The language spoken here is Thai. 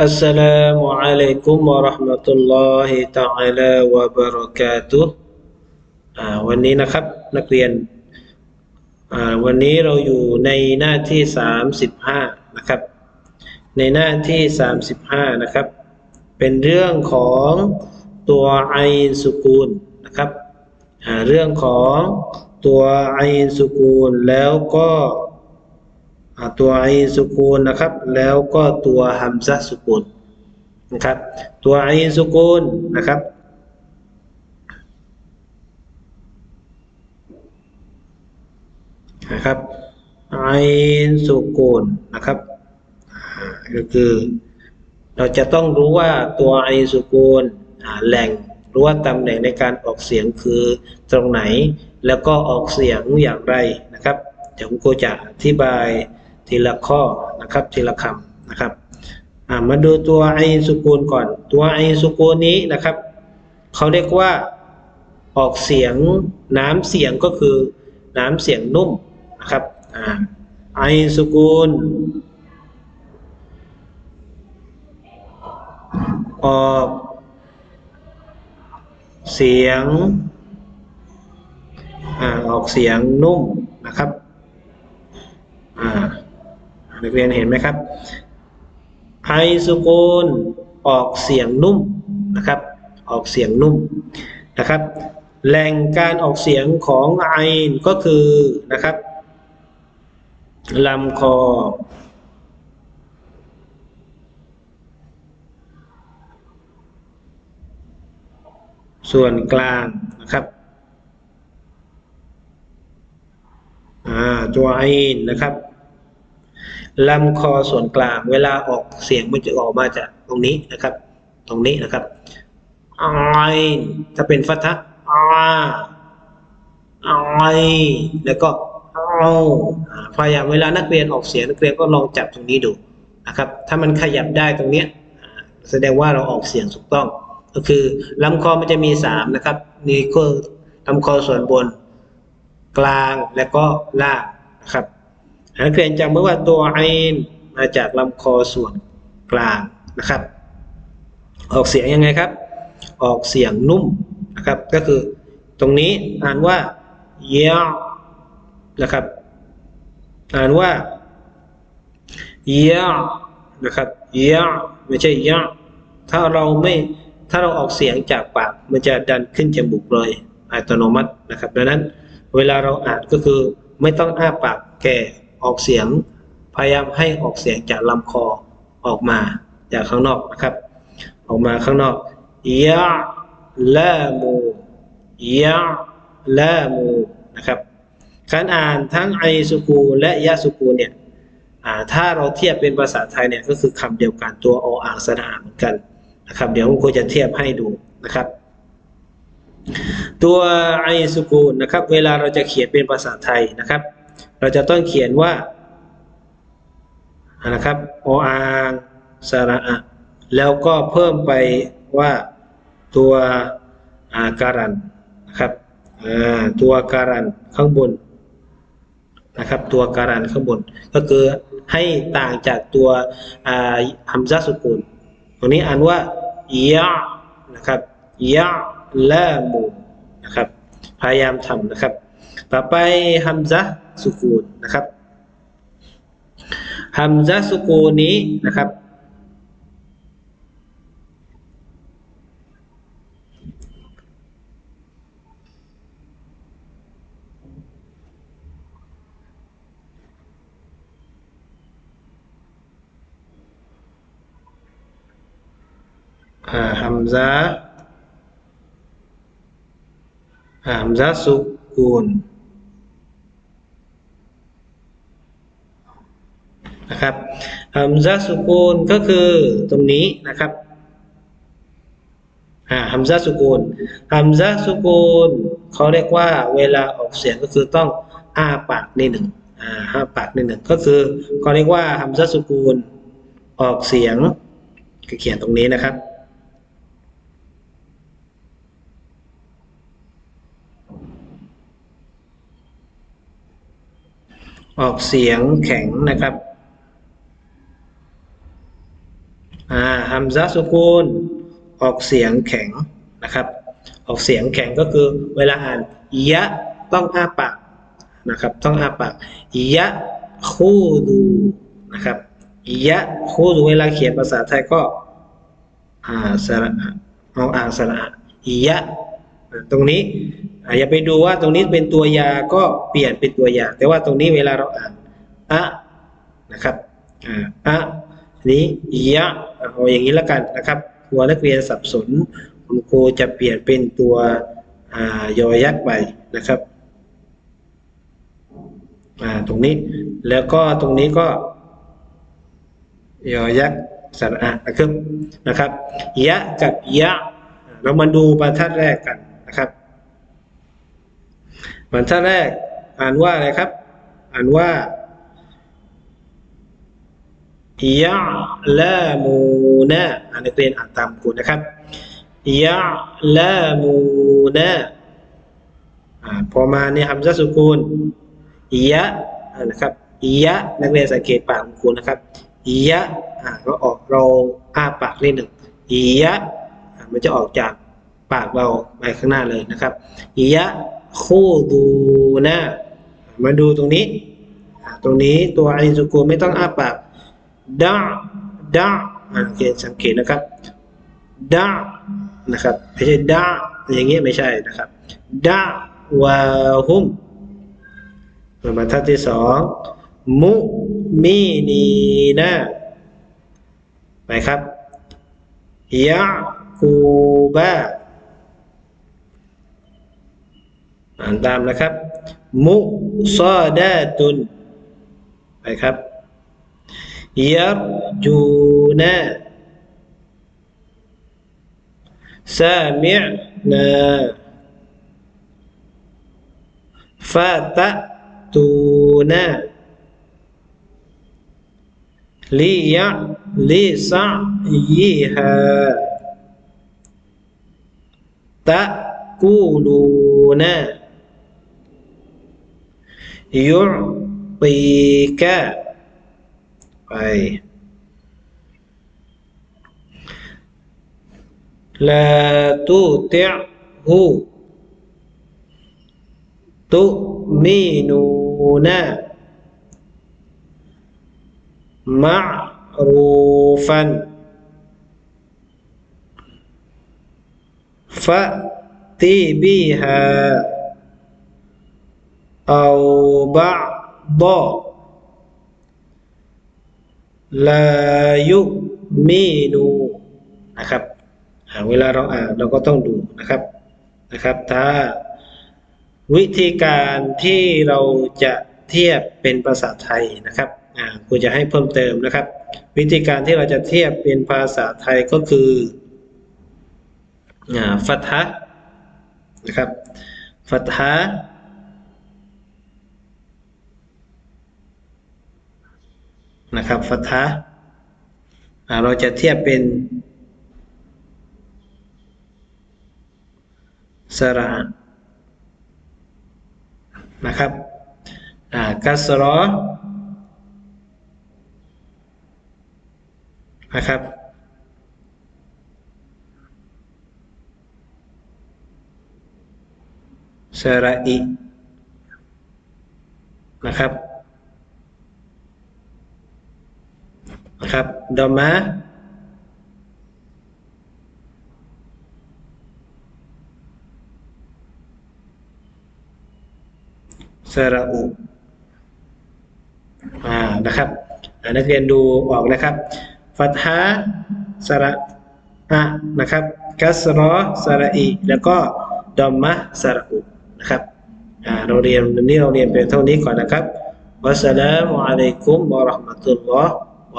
السلام عليكم ورحمة الله تعالى وبركاته อ่าวันนี้นะครับนักเรียนอ่าวันนี้เราอยู่ในหน้าที่ 35 นะครับ ในหน้าที่ 35 นะครับ เป็นเรื่องของตัวไอน์สุกูลนะครับอ่าเรื่องของตัวไอน์สุกูลแล้วก็อ่า ตัวไอสุกูลนะครับ แล้วก็ตัวฮัมซะสุกูลนะครับ ตัวไอสุกูลนะครับนะครับไอสุกูลนะครับก็คือเราจะต้องรู้ว่าตัวไอสุกูลแหล่งรือว่าตำแหน่งในการออกเสียงคือตรงไหน แล้วก็ออกเสียงอย่างไรนะครับเดี๋ยวผมครูจะอธิบาย ทีละข้อนะครับทีละคำนะครับมาดูตัวไอสุกูลก่อน ตัวไอสุกูลนี้นะครับเขาเรียกว่าออกเสียงน้ำเสียงก็คือน้ำเสียงนุ่มนะครับไอสุกูลออกเสียงอออกเสียงนุ่มนะครับอ่า นักเรียนเห็นไหมครับไอสุกูลออกเสียงนุ่มนะครับ ออกเสียงนุ่มนะครับ แหล่งการออกเสียงของไอน์ก็คือนะครับลำคอส่วนกลางนะครับอ่าตัวไอน์นะครับ ลำคอส่วนกลาง เวลาออกเสียงมันจะออกมาจากตรงนี้นะครับ ตรงนี้นะครับไอน์ถ้าเป็นฟัทะอาไอแล้วก็เอาพยายามเวลานักเรียนออกเสียงนักเรียนก็ลองจับตรงนี้ดูนะครับ ถ้ามันขยับได้ตรงเนี้ยแสดงว่าเราออกเสียงถูกต้อง ก็คือลำคอมันจะมีสามนะครับนี่คือลำคอส่วนบน กลางและก็ล่างนะครับ เรียนจำไว้ว่าตัวไอนมาจากลำคอส่วนกลางนะครับ ออกเสียงยังไงครับ ออกเสียงนุ่มนะครับ ก็คือตรงนี้อ่านว่าเยะนะครับ อ่านว่าเยะนะครับเยะไม่ใช่เยะถ้าเราไม่ถ้าเราออกเสียงจากปากมันจะดันขึ้นจมูกเลยอัตโนมัตินะครับ ดังนั้นเวลาเราอ่านก็คือไม่ต้องอ้าปากแก่ ออกเสียง พยายามให้ออกเสียงจากลำคอออกมาจากข้างนอกนะครับ ออกมาข้างนอกยะละมูยะละมูนะครับการอ่านทั้งไอสุกูและยะสุกูเนี่ยถ้าเราเทียบเป็นภาษาไทยเนี่ยก็คือคำเดียวกันตัวออ่างสระอาเหมือนกันนะครับ เดี๋ยวผมจะเทียบให้ดูนะครับ ตัวไอสุกูลนะครับ เวลาเราจะเขียนเป็นภาษาไทยนะครับ เราจะต้องเขียนว่านะครับออ่างสระอะแล้วก็เพิ่มไปว่าตัวอาการันนะครับตัวการันข้างบนนะครับ ตัวการันข้างบน ก็คือให้ต่างจากตัวฮัมซะสุกูลตรงนี้อ่านว่ายะนะครับยะละมูนะครับ พยายามทำนะครับ ต่อไปฮัมซะสุกูลนะครับฮัมซะสุกูลนี้นะครับอ่าฮัมซะฮัมซะสุกูล นะครับฮัมซะสุกูลก็คือตรงนี้นะครับอ่าฮัมซะสุกูลฮัมซะสุกูลเขาเรียกว่าเวลาออกเสียงก็คือต้องอ้าปากนิดหนึ่งอ่าอ้าปากนิดหนึ่งก็คือเขาเรียกว่าฮัมซะสุกูลออกเสียงก็เขียนตรงนี้นะครับออกเสียงแข็งนะครับ อ่าฮัมซะสุกูนออกเสียงแข็งนะครับ ออกเสียงแข็งก็คือเวลาอ่านยะต้องอ้าปากนะครับ ต้องอ้าปากยะคูดูนะครับยะคูดูเวลาเขียนภาษาไทยก็อ่าสระเอาอ่างสระยะตรงนี้อย่าไปดูว่าตรงนี้เป็นตัวยาก็เปลี่ยนเป็นตัวยาแต่ว่าตรงนี้เวลาเราอ่านอะนะครับอะ ทีนี้ยะเอาอย่างนี้แล้วกันนะครับกลัวนักเรียนสับสนคุณครูจะเปลี่ยนเป็นตัวอ่ายอยักษ์ไปนะครับตรงนี้แล้วก็ตรงนี้ก็ยอยักษ์สระอะนะครับนะครับยะกับยะเรามาดูบรรทัดแรกกันนะครับบรรทัดแรกอ่านว่าอะไรครับ อ่านว่า ยะลามูนะอันนี้เป็นอ่านตามกูนะครับยะลามูนะอ่าพอมาในฮัมซะสุกูลยะนะครับยะนักเรียนสังเกตปากของคุณนะครับยะก็ออกเราอ้าปากนิดหนึ่งยะมันจะออกจากปากเราไปข้างหน้าเลยนะครับยะคู่ดูนะมาดูตรงนี้ ตรงนี้ตัวไอสุกูลไม่ต้องอ้าปาก ดะดะอ่าโอเคสังเกตนะครับดะนะครับไม่ใช่ดะอย่างเงี้ยไม่ใช่นะครับดะวาฮุมบรรทัดที่สองมุมีนีนะไปครับยะกูบะอ่านตามนะครับ มุซอดาตุนไปครับ ยัรจูนะซา Baik. La tuti'hu tu'minuna ma'rufan fa'ti biha أو بعض ลายุมีนูนะครับเวลาเราอ่านเราก็ต้องดูนะครับนะครับ ถ้าวิธีการที่เราจะเทียบเป็นภาษาไทยนะครับครูจะให้เพิ่มเติมนะครับ วิธีการที่เราจะเทียบเป็นภาษาไทยก็คือฟัทะนะครับฟัทะ นะครับฟัตฮะอ่าเราจะเทียบเป็นสระนะครับกัสรอนะครับสระอินะครับ นะครับดอมาสระอุอ่านะครับนักเรียนดูออกนะครับฟัตฮะสระอะนะครับกัสรอสระอีแล้วก็ดอมมะสระอุนะครับอ่าเราเรียนวันนี้เราเรียนเป็นเท่านี้ก่อนนะครับวัสสลามุอะลัยกุมวะเราะห์มะตุลลอฮ์ ว